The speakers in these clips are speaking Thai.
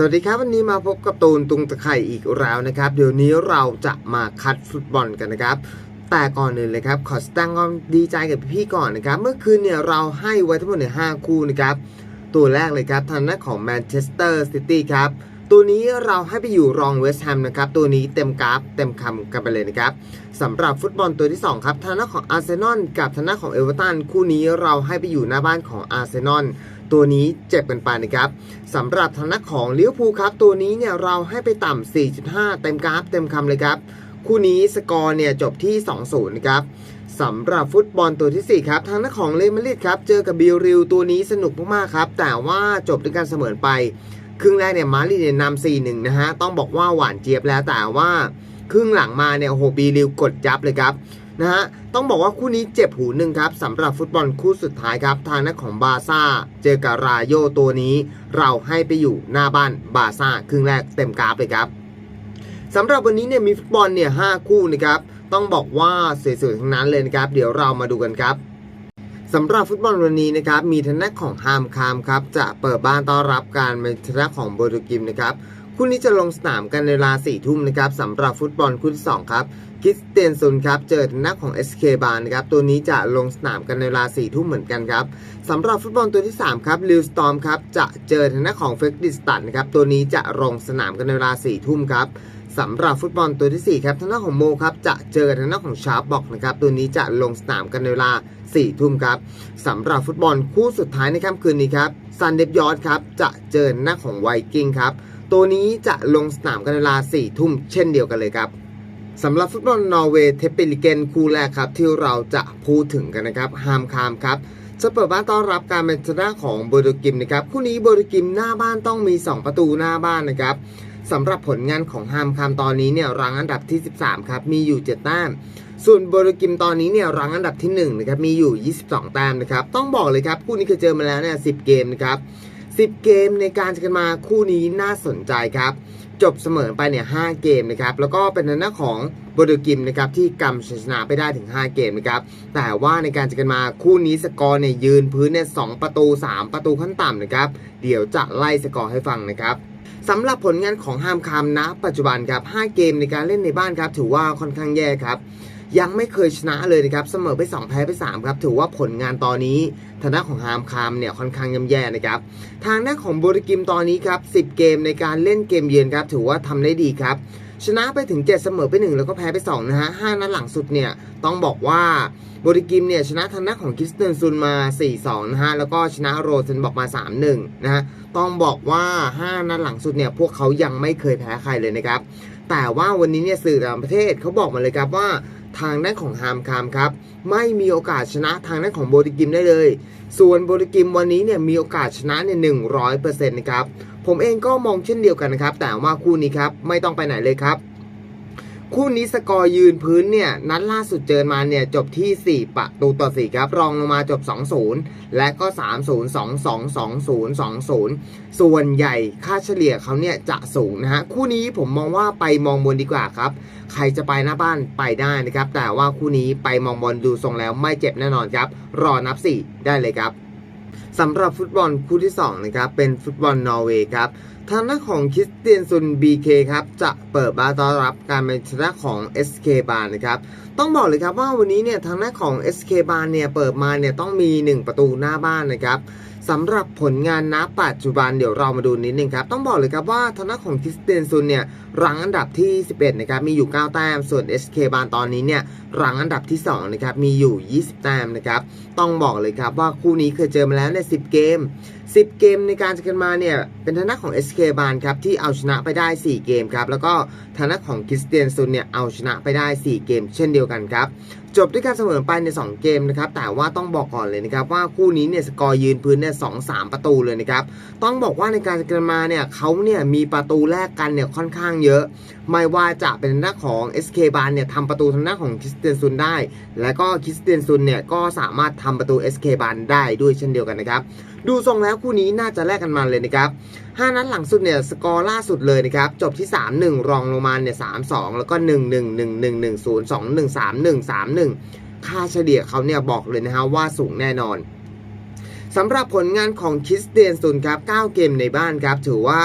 สวัสดีครับ วันนี้มาพบกับตูนตุงตะไคร่อีกแล้วนะครับ เดี๋ยวนี้เราจะมาคัดฟุตบอลกันนะครับ แต่ก่อนอื่นเลยครับ ขอแสดงความดีใจกับพี่ก่อนนะครับ เมื่อคืนเนี่ยเราให้ไว้ทั้งหมดใน5คู่นะครับ ตัวแรกเลยครับทางด้านของแมนเชสเตอร์ซิตี้ครับ ตัวนี้เราให้ไปอยู่รองเวสต์แฮมนะครับ ตัวนี้เต็มกราฟเต็มคำกันไปเลยนะครับสำหรับฟุตบอลตัวที่ 2 ครับทางด้านของอาร์เซนอลกับทางด้านของเอเวอร์ตันคู่นี้เราให้ไปอยู่หน้าบ้านของอาร์เซนอล ตัวนี้เจ็บกันไปนะครับสำหรับทางด้านของลิเวอร์พูลครับ ตัวนี้เนี่ยเราให้ไปต่ำ 4.5 เต็มกราฟเต็มคำเลยครับ คู่นี้สกอร์เนี่ยจบที่ 2-0 นะครับสำหรับฟุตบอลตัวทีสี่4 ครับ ทางด้านของเลมาริดครับ เจอกับบิลริวตัวนี้สนุกมากๆครับ แต่ว่าจบด้วยการเสมอไป ครึ่งแรกเนี่ยมาริดเนี่ยนำ4-1นะฮะต้องบอกว่าหวานเจี๊ยบแล้วแต่ว่า ครึ่งหลังมาเนี่ยโอ้โหบิลริวกดยับเลยครับ นะฮะต้องบอกว่าคู่นี้เจ็บหูหนึ่งครับสำหรับฟุตบอลคู่สุดท้ายครับ ทางด้านของบาร์ซ่า เจอกับราโยตัวนี้ เราให้ไปอยู่หน้าบ้านบาร์ซ่าครึ่งแรกเต็มกราฟเลยครับสำหรับวันนี้เนี่ยมีฟุตบอลเนี่ยห้าคู่นะครับต้องบอกว่าสวยๆทั้งนั้นเลยนะครับ เดี๋ยวเรามาดูกันครับสำหรับฟุตบอลวันนี้นะครับมีทางด้านของฮามคามครับจะเปิดบ้านต้อนรับการเป็นทางด้านของโบรูกิมนะครับคู่นี้จะลงสนามกันในเวลา4ทุ่มนะครับสำหรับฟุตบอลคู่ที่2ครับ คริสเตียนซุนครับเจอทางด้านของ SK บาร์นะครับตัวนี้จะลงสนามกันในเวลา4ทุ่มเหมือนกันครับสำหรับฟุตบอลตัวที่ 3 ครับลิวสตอมครับจะเจอทางด้านของเฟกดิสตันนะครับตัวนี้จะลงสนามกันในเวลา4ทุ่มครับสำหรับฟุตบอลตัวที่ 4 ครับทางด้านของโมครับจะเจอทางด้านของชาร์ปบอกนะครับตัวนี้จะลงสนามกันในเวลา4ทุ่มครับสำหรับฟุตบอลคู่สุดท้ายในค่ำคืนนี้ครับซันเดฟยอร์ดครับจะเจอหน้าของไวกิ้งครับตัวนี้จะลงสนามกันในเวลา4ทุ่มเช่นเดียวกันเลยครับ สำหรับฟุตบอลนอร์เวย์เทปเปลิเกนคู่แรกครับที่เราจะพูดถึงกันนะครับฮามคามครับจะเปิดบ้านต้อนรับการเป็นชนะของโบโดกิมนะครับคู่นี้โบโดกิมหน้าบ้านต้องมี 2 ประตูหน้าบ้านนะครับสำหรับผลงานของฮามคามตอนนี้เนี่ยรังอันดับที่ 13 ครับ มีอยู่ 7 แต้ม ส่วนโบโดกิมตอนนี้เนี่ยรังอันดับที่1นะครับมีอยู่ 22 แต้มนะครับต้องบอกเลยครับคู่นี้เคยเจอมาแล้วเนี่ย10 เกมนะครับ10 เกมในการเจอกันมาคู่นี้น่าสนใจครับ จบเสมอไปเนี่ย5เกมนะครับแล้วก็เป็นหน้าของโบโดกิมนะครับที่กำชนะไปได้ถึง 5 เกมนะครับแต่ว่าในการเจอกันมาคู่นี้สกอร์เนี่ยยืนพื้นเนี่ยสประตู 3 ประตูขั้นต่ำนะครับเดี๋ยวจะไล่สกอร์ให้ฟังนะครับสำหรับผลงานของฮามคามนะปัจจุบันครับ5เกมในการเล่นในบ้านครับถือว่าค่อนข้างแย่ครับ ยังไม่เคยชนะเลยนะครับเสมอไป 2 แพ้ไป 3 ครับ ถือว่าผลงานตอนนี้ทางด้านของฮามคามเนี่ยค่อนข้างย่ำแย่นะครับทางด้านของโบริกิมตอนนี้ครับ10 เกมในการเล่นเกมเยือนครับถือว่าทำได้ดีครับชนะไปถึง 7 เสมอไป 1 แล้วก็แพ้ไป 2 นะฮะ5นัดหลังสุดเนี่ยต้องบอกว่าโบริกิมเนี่ยชนะทางด้านของคริสเตนซุนมา 4-2 นะฮะแล้วก็ชนะโรเซนบอกมา 3-1 นะฮะต้องบอกว่า 5นัดหลังสุดเนี่ยพวกเขายังไม่เคยแพ้ใครเลยนะครับแต่ว่าวันนี้เนี่ยสื่อต่างประเทศเขาบอกมาเลยครับว่า ทางด้านของฮามคามครับไม่มีโอกาสชนะทางด้านของโบริกิมได้เลย ส่วนโบริกิมวันนี้เนี่ยมีโอกาสชนะเนี่ยหนึ่งร้อยเปอร์เซ็นต์นะครับผมเองก็มองเช่นเดียวกันนะครับแต่ว่าคู่นี้ครับไม่ต้องไปไหนเลยครับ คู่นี้สกอร์ยืนพื้นเนี่ยนัดล่าสุดเจอมาเนี่ยจบที่ 4 ประตูต่อ 4 ครับ รองลงมาจบ 2-0 และก็ 3-0 2-2 2-0 2-0 ส่วนใหญ่ค่าเฉลี่ยเขาเนี่ยจะสูงนะฮะ คู่นี้ผมมองว่าไปมองบนดีกว่าครับ ใครจะไปหน้าบ้านไปได้นะครับ แต่ว่าคู่นี้ไปมองบอลดูทรงแล้วไม่เจ็บแน่นอนครับ รอนับ 4 ได้เลยครับ สำหรับฟุตบอลคู่ที่2นะครับเป็นฟุตบอลนอร์เวย์ครับทางด้านของคริสเตียนซุนบีเคครับจะเปิดบ้านต้อนรับการเป็นชนะของ SK บาร์นะครับต้องบอกเลยครับว่าวันนี้เนี่ยทางด้านของ SK บาร์เนี่ยเปิดมาเนี่ยต้องมี 1 ประตูหน้าบ้านนะครับ สำหรับผลงานณปัจจุบันเดี๋ยวเรามาดูนิดนึงครับ ต้องบอกเลยครับว่าทางด้านของคิสเตนซุนเนี่ยรังอันดับที่ 11 นะครับ มีอยู่ 9 แต้ม ส่วน SK บาร์ตอนนี้เนี่ยรังอันดับที่ 2 นะครับ มีอยู่ 20 แต้มนะครับ ต้องบอกเลยครับว่าคู่นี้เคยเจอมาแล้วใน10 เกม 10 เกมในการเจอกันมาเนี่ย เป็นทางด้านของ SK บานครับ ที่เอาชนะไปได้ 4 เกมครับ แล้วก็ทางด้านของคริสเตียนซุนเนี่ยเอาชนะไปได้ 4 เกม เช่นเดียวกันครับจบด้วยการเสมอไปใน 2 เกมนะครับแต่ว่าต้องบอกก่อนเลยนะครับว่าคู่นี้เนี่ยสกอร์ยืนพื้นเนี่ยสองสามประตูเลยนะครับต้องบอกว่าในการจอกันมาเนี่ยเขาเนี่ยมีประตูแรกกันเนี่ยค่อนข้างเยอะ ไม่ว่าจะเป็นทางด้าของ SK บานเนี่ยทำประตูทางด้าของคริสเตียนซุนได้ และก็คริสเตียนซุนเนี่ยก็สามารถทำประตู SK บานได้ด้วยเช่นเดียวกันนะครับดูทรงแล้วคู่นี้น่าจะแลกกันมาเลยนะครับ5นัดหลังสุดเนี่ยสกอร์ล่าสุดเลยนะครับจบที่ 3-1 รองลงมาเนี่ย3-2 แล้วก็ค่าเฉลี่ยเขาเนี่ยบอกเลยนะฮะว่าสูงแน่นอนสำหรับผลงานของคริสเตียนซุนครับ 9 เกมในบ้านครับ ถือว่า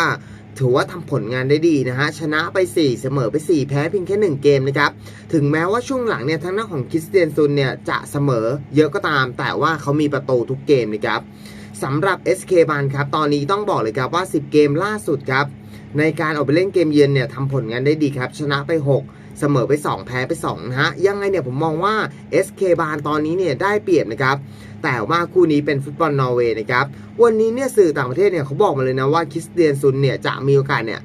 ถือว่าทำผลงานได้ดีนะฮะ ชนะไป 4 เสมอไป 4 แพ้เพียงแค่ 1 เกมนะครับ ถึงแม้ว่าช่วงหลังเนี่ยทางหน้านของคริสเตียนซุนเนี่ยจะเสมอเยอะก็ตาม แต่ว่าเขามีประตูทุกเกมนะครับสำหรับ SK บันครับ ตอนนี้ต้องบอกเลยครับว่า 10 เกมล่าสุดครับ ในการออกไปเล่นเกมเยือนเนี่ยทำผลงานได้ดีครับ ชนะไป 6 เสมอไป 2 แพ้ไป2นะฮะยังไงเนี่ยผมมองว่า SK บานตอนนี้เนี่ยได้เปรียบนะครับแต่ว่าคู่นี้เป็นฟุตบอลนอร์เวย์นะครับวันนี้เนี่ยสื่อต่างประเทศเนี่ยเขาบอกมาเลยนะว่าคริสเตียนซุนเนี่ยจะมีโอกาสเนี่ย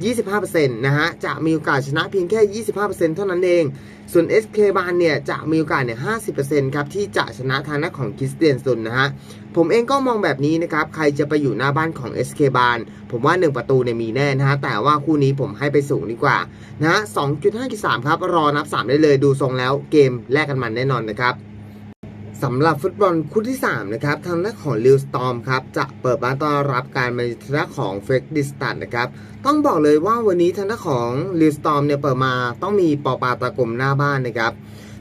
25%นะฮะ จะมีโอกาสชนะเพียงแค่ 25%เท่านั้นเอง ส่วน SK บานเนี่ย จะมีโอกาสเนี่ย 50%ครับ ที่จะชนะทางด้านของคริสเตียนซุนนะฮะ ผมเองก็มองแบบนี้นะครับ ใครจะไปอยู่หน้าบ้านของ SK บานผมว่า 1 ประตูเนี่ยมีแน่นะฮะ แต่ว่าคู่นี้ผมให้ไปสูงดีกว่า นะฮะ2.5 3 ครับ รอนับ 3 ได้เลย ดูทรงแล้วเกมแลกกันมันแน่นอนนะครับ สำหรับฟุตบอลคู่ที่ 3 นะครับ ทางด้านของลิวสตอมครับ จะเปิดบ้านต้อนรับการมาทางด้านของเฟกดิสตันนะครับ ต้องบอกเลยว่าวันนี้ทางด้านของลิวสตอมเนี่ยเปิดมาต้องมีปอปาตะกลมหน้าบ้านนะครับ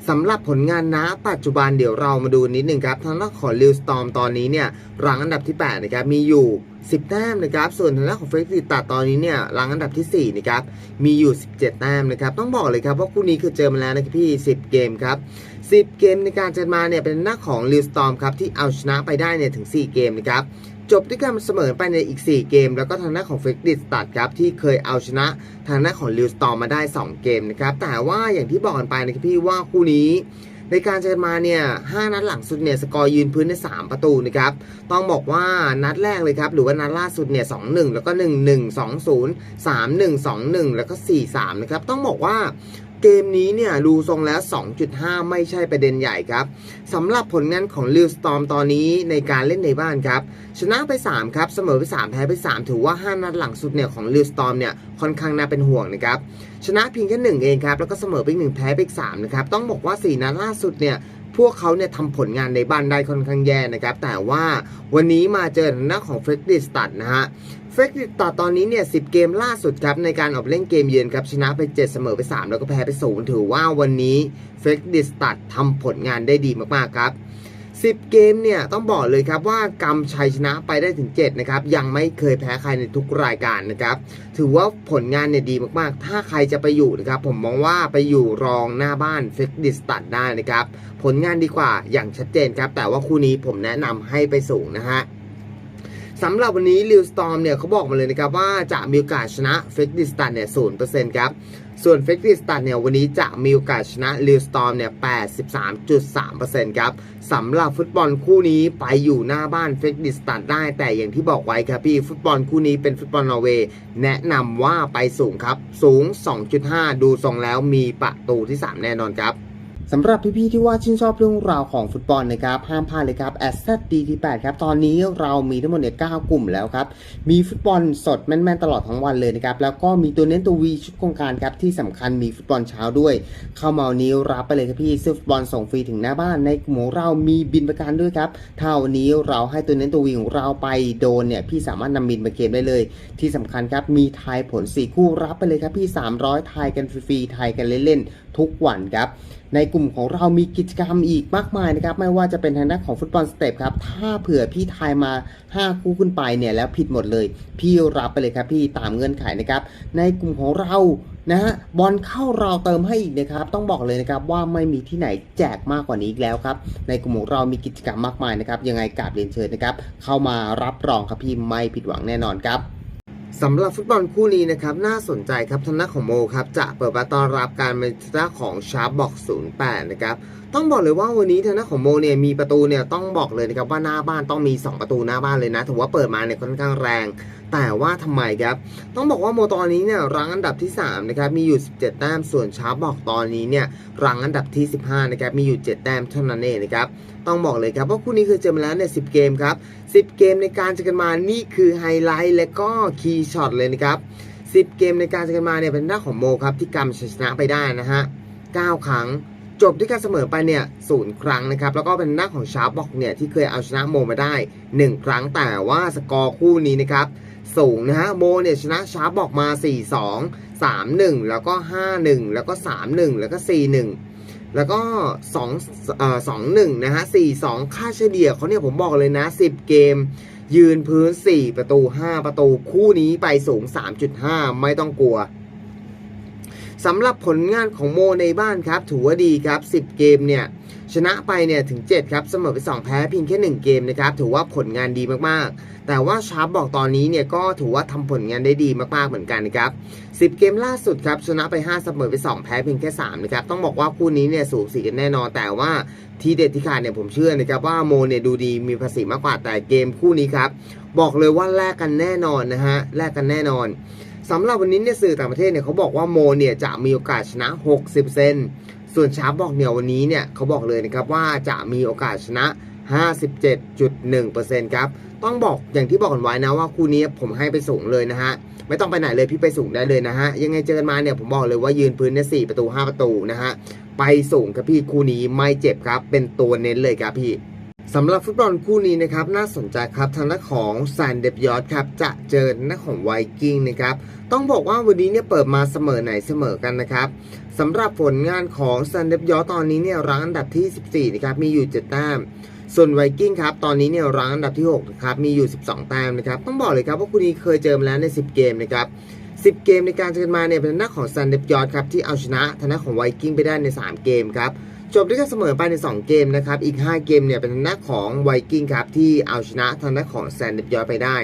สำหรับผลงานนะปัจจุบันเดี๋ยวเรามาดูนิดหนึ่งครับทางด้านของลิวสตอมตอนนี้เนี่ยรังอันดับที่8นะครับมีอยู่ 10 แต้มนะครับ ส่วนทางด้านของเฟกดิสตันตอนนี้เนี่ยรังอันดับที่4นะครับมีอยู่ 17 แต้มนะครับ ต้องบอกเลยครับว่าคู่นี้คือเจอมาแล้วนะครับพี่ 10 เกมครับ 10 เกมในการเจอมาเนี่ยเป็นหน้าของลิวสตอมครับที่เอาชนะไปได้เนี่ยถึง 4 เกมนะครับจบด้วยการเสมอไปในอีก 4 เกม แล้วก็ทางหน้าของเฟกดิสตัดครับที่เคยเอาชนะทางหน้าของลิวสตอมมาได้ 2 เกมนะครับแต่ว่าอย่างที่บอกกันไปนะครับพี่ว่าคู่นี้ในการเจอมาเนี่ย5นัดหลังสุดเนี่ยสกอร์ยืนพื้นใน 3 ประตูนะครับต้องบอกว่านัดแรกเลยครับหรือว่านัดล่าสุดเนี่ย2-1แล้วก็ 1-1 2-0 3-1 2-1 แล้วก็ 4-3นะครับต้องบอกว่า เกมนี้เนี่ยดูทรงแล้ว 2.5 ไม่ใช่ประเด็นใหญ่ครับสำหรับผลงานของลิวสตอมตอนนี้ในการเล่นในบ้านครับ ชนะไป 3 ครับ เสมอไป 3 แพ้ไป 3 ถือว่า 5 นัดหลังสุดเนี่ยของลิวสตอมเนี่ยค่อนข้างน่าเป็นห่วงนะครับ ชนะเพียงแค่ 1 เองครับ แล้วก็เสมอไปอีกหนึ่งแพ้ไป 3 นะครับ ต้องบอกว่า 4 นัดล่าสุดเนี่ย พวกเขาเนี่ยทำผลงานในบ้านได้ค่อนข้างแย่นะครับ แต่ว่าวันนี้มาเจอทางด้านของเฟรดดิสตัดนะฮะเฟรดดิสตัดตอนนี้เนี่ยสิเกมล่าสุดครับ ในการออกเล่นเกมเยือนครับ ชนะไป7เสมอไป 3 แล้วก็แพ้ไป0ถือว่าวันนี้เฟรดดิสตัดทำผลงานได้ดีมากๆครับ 10 เกมเนี่ยต้องบอกเลยครับว่ากำชัยชนะไปได้ถึง7นะครับยังไม่เคยแพ้ใครในทุกรายการนะครับถือว่าผลงานเนี่ยดีมากๆ ถ้าใครจะไปอยู่นะครับผมมองว่าไปอยู่รองหน้าบ้านเฟกดิสตัดได้นะครับผลงานดีกว่าอย่างชัดเจนครับแต่ว่าคู่นี้ผมแนะนำให้ไปสูงนะฮะสำหรับวันนี้ลิวสตอมเนี่ยเขาบอกมาเลยนะครับว่าจะมีโอกาสชนะเฟกดิสตันเนี่ยศูนย์เปอร์เซ็นต์ครับ ส่วนเฟกดิสตันเนี่ยวันนี้จะมีโอกาสชนะลิวสตอมเนี่ย 83.3%ครับสำหรับฟุตบอลคู่นี้ไปอยู่หน้าบ้านเฟกดิสตันได้ แต่อย่างที่บอกไว้ครับพี่ฟุตบอลคู่นี้เป็นฟุตบอลนอร์เวย์แนะนำว่าไปสูงครับ สูง 2.5 ดูทรงแล้วมีประตูที่ 3 แน่นอนครับ สำหรับพี่ๆที่ว่าชื่นชอบเรื่องราวของฟุตบอลนะครับห้ามพลาดเลยครับ a s s e t DT8 ครับตอนนี้เรามีทั้งหมดเนี่ย9กลุ่มแล้วครับมีฟุตบอลสดแม่นๆตลอดทั้งวันเลยนะครับแล้วก็มีตัวเน้นตัววีชุดโครงการครับที่สำคัญมีฟุตบอลเช้าด้วย เข้ามาวันนี้รับไปเลยครับพี่ซื้อฟุตบอลส่งฟรีถึงหน้าบ้านในกลุ่มเรามีบินประกันด้วยครับถ้านี้เราให้ตัวเน้นตัววีของเราไปโดนเนี่ยพี่สามารถนำบินมาเกมได้เลย ที่สำคัญครับมีทายผล4คู่รับไปเลยครับพี่300ทายกันฟรีๆทายกันเล่นๆทุกวันครับ ในกลุ่มของเรามีกิจกรรมอีกมากมายนะครับ ไม่ว่าจะเป็นทางด้านของฟุตบอลสเต็ปครับ ถ้าเผื่อพี่ทายมา 5 คู่ขึ้นไปเนี่ยแล้วผิดหมดเลย พี่รับไปเลยครับพี่ตามเงื่อนไขนะครับ ในกลุ่มของเรานะฮะบอลเข้าเราเติมให้อีกนะครับ ต้องบอกเลยนะครับว่าไม่มีที่ไหนแจกมากกว่านี้อีกแล้วครับ ในกลุ่มของเรามีกิจกรรมมากมายนะครับ ยังไงกราบเรียนเชิญนะครับ เข้ามารับรองครับพี่ไม่ผิดหวังแน่นอนครับ สำหรับฟุตบอลคู่นี้นะครับน่าสนใจครับทางด้านของโมครับจะเปิดประต้อนรับการมาทางด้านของชาร์บอก08 นะครับ ต้องบอกเลยว่าวันนี้ทางด้านของโมเนี่ยมีประตูเนี่ยต้องบอกเลยนะครับว่าหน้าบ้านต้องมี 2 ประตูหน้าบ้านเลยนะถือว่าเปิดมาเนี่ยค่อนข้างแรง แต่ว่าทำไมครับ ต้องบอกว่าโมตอนนี้เนี่ยรังอันดับที่3นะครับมีอยู่ 17 แต้มส่วนชาร์บอกตอนนี้เนี่ยรังอันดับที่ 15นะครับมีอยู่ 7 แต้มเท่านั้นเองนะครับต้องบอกเลยครับว่าคู่นี้คือเจอมาแล้วเนี่ย10เกมครับ10 เกมในการเจอกันมานี่คือไฮไลท์และก็คีย์ช็อตเลยนะครับ10 เกมในการเจอกันมาเนี่ยเป็นหน้าของโมครับที่กำชัยชนะไปได้นะฮะ9ครั้ง จบด้วยการเสมอไปเนี่ยศูนย์ครั้งนะครับ แล้วก็เป็นหน้าของชาร์บอกเนี่ยที่เคยเอาชนะโมมาได้ 1 ครั้งแต่ว่าสกอร์คู่นี้นะครับสูงนะฮะโมเนี่ยชนะชาร์บอกมา 4 2 3 1 แล้วก็ 5 1 แล้วก็ 3 1 แล้วก็ 4 1 แล้วก็2เอ่อ2 1นะฮะ4 2 ค่าเฉลี่ยเขาเนี่ยผมบอกเลยนะ 10 เกม ยืนพื้น 4 ประตู 5 ประตูคู่นี้ไปสูง 3.5 ไม่ต้องกลัว สำหรับผลงานของโมในบ้านครับ ถือว่าดีครับ 10 เกมเนี่ยชนะไปเนี่ยถึง 7 ครับ เสมอไป 2 แพ้เพียงแค่ 1 เกมนะครับถือว่าผลงานดีมากๆ แต่ว่าชาร์ปบอกตอนนี้เนี่ยก็ถือว่าทำผลงานได้ดีมากๆเหมือนกันนะครับ 10 เกมล่าสุดครับชนะไป 5 เสมอไป 2 แพ้เพียงแค่ 3 นะครับ ต้องบอกว่าคู่นี้เนี่ยสูสีกันแน่นอนแต่ว่าทีเด็ดที่ขาดเนี่ยผมเชื่อนะครับว่าโมเนี่ยดูดีมีภาษีมากกว่าแต่เกมคู่นี้ครับบอกเลยว่าแลกกันแน่นอนนะฮะแลกกันแน่นอน สำหรับวันนี้เนี่ยสื่อต่างประเทศเนี่ยเขาบอกว่าโมเนี่ยจะมีโอกาสชนะ 60 เซน ส่วนชาร์ปบอกเนี่ยวันนี้เนี่ยเขาบอกเลยนะครับว่าจะมีโอกาสชนะ 57.1%ครับ ต้องบอกอย่างที่บอกกันไว้นะว่าคู่นี้ผมให้ไปสูงเลยนะฮะ ไม่ต้องไปไหนเลยพี่ไปสูงได้เลยนะฮะ ยังไงเจอกันมาเนี่ยผมบอกเลยว่ายืนพื้นเนี่ยสี่ประตู 5 ประตูนะฮะ ไปสูงครับพี่คู่นี้ไม่เจ็บครับ เป็นตัวเน้นเลยครับพี่ สำหรับฟุตบอลคู่นี้นะครับน่าสนใจครับทางด้านของแซนเดบยอดครับจะเจอทางด้าของไวกิ้งนะครับต้องบอกว่าวันนี้เนี่ยเปิดมาเสมอไหนเสมอกันนะครับสำหรับผลงานของแซนเดบยอดตอนนี้เนี่ยรั้งอันดับที่ 14นะครับมีอยู่7แต้มส่วนไวกิ้งครับตอนนี้เนี่ยรั้งอันดับที่6นะครับมีอยู่ 12 แต้มนะครับต้องบอกเลยครับว่าคู่นี้เคยเจอมาแล้วใน 10 เกมนะครับ10 เกมในการเจอกันมาเนี่ยเป็นทางด้านของซันเดบยอดครับที่เอาชนะทางด้านของไวกิ้งไปได้ใน 3 เกมครับ จบด้วยการเสมอไปใน 2 เกมนะครับ อีก 5 เกมเนี่ยเป็นทางด้านของไวกิ้งครับที่เอาชนะทางด้านของแซนเดบยอยไปได้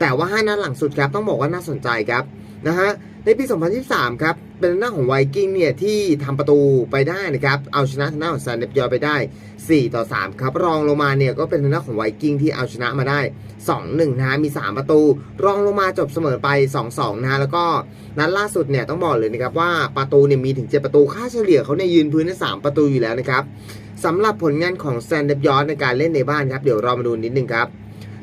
แต่ว่า5นัดหลังสุดครับต้องบอกว่าน่าสนใจครับนะฮะในปี 2023 ครับ เป็นทางด้าของไวกิ้งเนี่ยที่ทำประตูไปได้นะครับ เอาชนะทางด้านของแซนเดบยอไปได้ 4 ต่อ 3 ครับ รองลงมาเนี่ยก็เป็นทางด้านของไวกิ้งที่เอาชนะมาได้ 2-1 นะฮะ มี 3 ประตู รองลงมาจบเสมอไป 2-2 นะฮะ แล้วก็นัดล่าสุดเนี่ยต้องบอกเลยนะครับว่าประตูเนี่ยมีถึง 7 ประตู ค่าเฉลี่ยเขาเนี่ยยืนพื้นได้ 3 ประตูอยู่แล้วนะครับสำหรับผลงานของแซนเดบยอในการเล่นในบ้านครับ เดี๋ยวเรามาดูนิดนึงครับ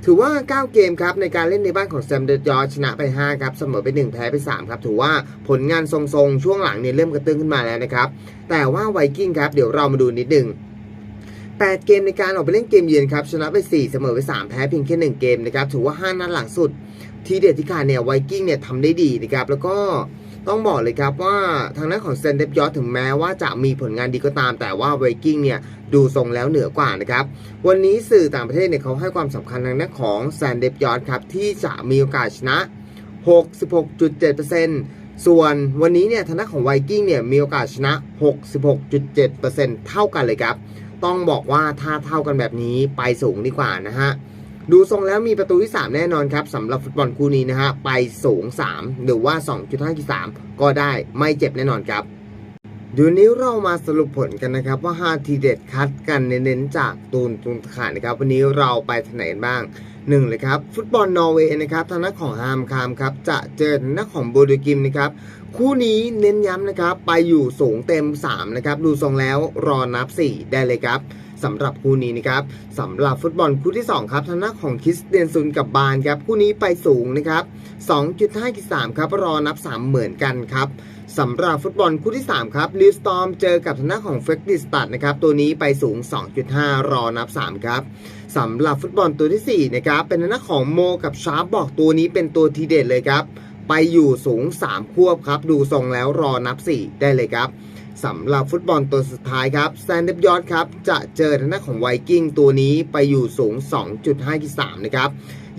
ถือว่า 9 เกมครับในการเล่นในบ้านของแซมเดอร์ยอร์ชนะไป 5 ครับ เสมอไป 1 แพ้ไป 3 ครับ ถือว่าผลงานทรงๆ ช่วงหลังเนี่ยเริ่มกระตื้องขึ้นมาแล้วนะครับ แต่ว่าไวกิ้งครับ เดี๋ยวเรามาดูนิดนึง8 เกมในการออกไปเล่นเกมเยือนครับ ชนะไป 4 เสมอไป 3 แพ้เพียงแค่ 1 เกมนะครับ ถือว่า 5 นัดหลังสุด ทีเด็ดที่ขาดเนี่ยไวกิ้งเนี่ยทำได้ดีนะครับแล้วก็ ต้องบอกเลยครับว่าทางด้านของเซนเดบยอถึงแม้ว่าจะมีผลงานดีก็ตาม แต่ว่าไวกิ้งเนี่ยดูทรงแล้วเหนือกว่านะครับ วันนี้สื่อต่างประเทศเนี่ยเขาให้ความสำคัญทางด้านของแซนเดบยอครับที่จะมีโอกาสชนะ 66.7%ส่วนวันนี้เนี่ยทางด้านของไวกิ้งเนี่ยมีโอกาสชนะ 66.7%เท่ากันเลยครับ ต้องบอกว่าถ้าเท่ากันแบบนี้ไปสูงดีกว่านะฮะ ดูทรงแล้วมีประตูที่ 3 แน่นอนครับสำหรับฟุตบอลคู่นี้นะฮะไปสูง 3 หรือว่า 2.5ที่3ก็ได้ไม่เจ็บแน่นอนครับเดี๋ยวนี้เรามาสรุปผลกันนะครับว่า 5 ทีเด็ดคัดกันเน้นๆจากตูนตุนขานนะครับ วันนี้เราไปทางไหนกันบ้างหนึ่งเลยครับ ฟุตบอลนอร์เวย์นะครับทางด้านของฮามคามครับ จะเจอทางด้านของโบดูกิมนะครับ คู่นี้เน้นย้ำนะครับ ไปอยู่สูงเต็ม 3 นะครับ ดูทรงแล้วรอนับ 4 ได้เลยครับ สำหรับคู่นี้นะครับสำหรับฟุตบอลคู่ที่ 2 ครับทางด้านของคริสเตียนซุนกับบานครับคู่นี้ไปสูงนะครับ2.5กิ3ครับรอนับ 3 เหมือนกันครับสำหรับฟุตบอลคู่ที่ 3 ครับลิวสตอมเจอกับทางด้านของเฟกดิสตัดนะครับตัวนี้ไปสูง 2.5 รอนับ 3 ครับสำหรับฟุตบอลตัวที่ 4 นะครับ เป็นทางด้านของโมกับชาร์ปบอกตัวนี้เป็นตัวทีเด็ดเลยครับไปอยู่สูง 3 ควบครับ ดูทรงแล้วรอนับ 4 ได้เลยครับ สำหรับฟุตบอลตัวสุดท้ายครับแซนเดบยอร์ดครับจะเจอทางด้านของไวกิ้งตัวนี้ไปอยู่สูง 2.5ที่3นะครับ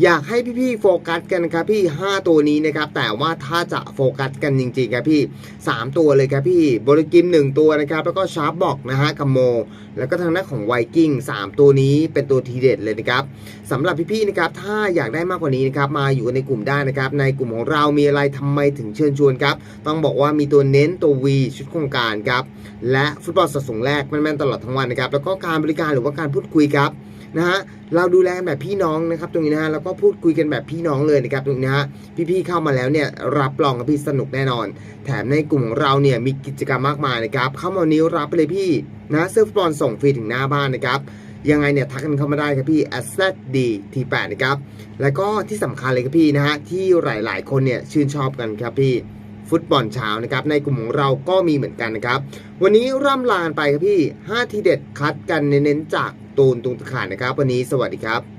อยากให้พี่ๆโฟกัสกันครับพี่ 5 ตัวนี้นะครับ แต่ว่าถ้าจะโฟกัสกันจริงๆครับพี่ 3 ตัวเลยครับพี่บริกิม 1 ตัวนะครับ แล้วก็ชาร์ปบอกนะฮะกัมโม แล้วก็ทางด้านของไวกิ้ง3 ตัวนี้เป็นตัวทีเด็ดเลยนะครับสำหรับพี่ๆนะครับ ถ้าอยากได้มากกว่านี้นะครับ มาอยู่ในกลุ่มได้นะครับ ในกลุ่มของเรามีอะไรทำไมถึงเชิญชวนครับ ต้องบอกว่ามีตัวเน้นตัว V ชุดโครงการครับ และฟุตบอลสดส่งแรกแม่นๆตลอดทั้งวันนะครับ แล้วก็การบริการหรือว่าการพูดคุยครับ นะฮะเราดูแลแบบพี่น้องนะครับตรงนี้นะฮะแล้วก็พูดคุยกันแบบพี่น้องเลยนะครับตรงนี้นะฮะพี่ๆเข้ามาแล้วเนี่ยรับรองกับพี่สนุกแน่นอน แถมในกลุ่มของเราเนี่ยมีกิจกรรมมากมายนะครับเข้ามานนี้รับไปเลยพี่นะเสื้อฟุตบอลส่งฟรีถึงหน้าบ้านนะครับยังไงเนี่ยทักกันเข้ามาได้ครับพี่ a s s d T8 นะครับแล้วก็ที่สำคัญเลยครับพี่นะฮะที่หลาย ๆ คนเนี่ยชื่นชอบกันครับพี่ฟุตบอลเช้านะครับในกลุ่มของเราก็มีเหมือนกันนะครับ วันนี้ร่ำลานไปครับพี่ 5 ทีเด็ดคัดกันเน้นๆจาก ตูนตุงตะขานนะครับ วันนี้สวัสดีครับ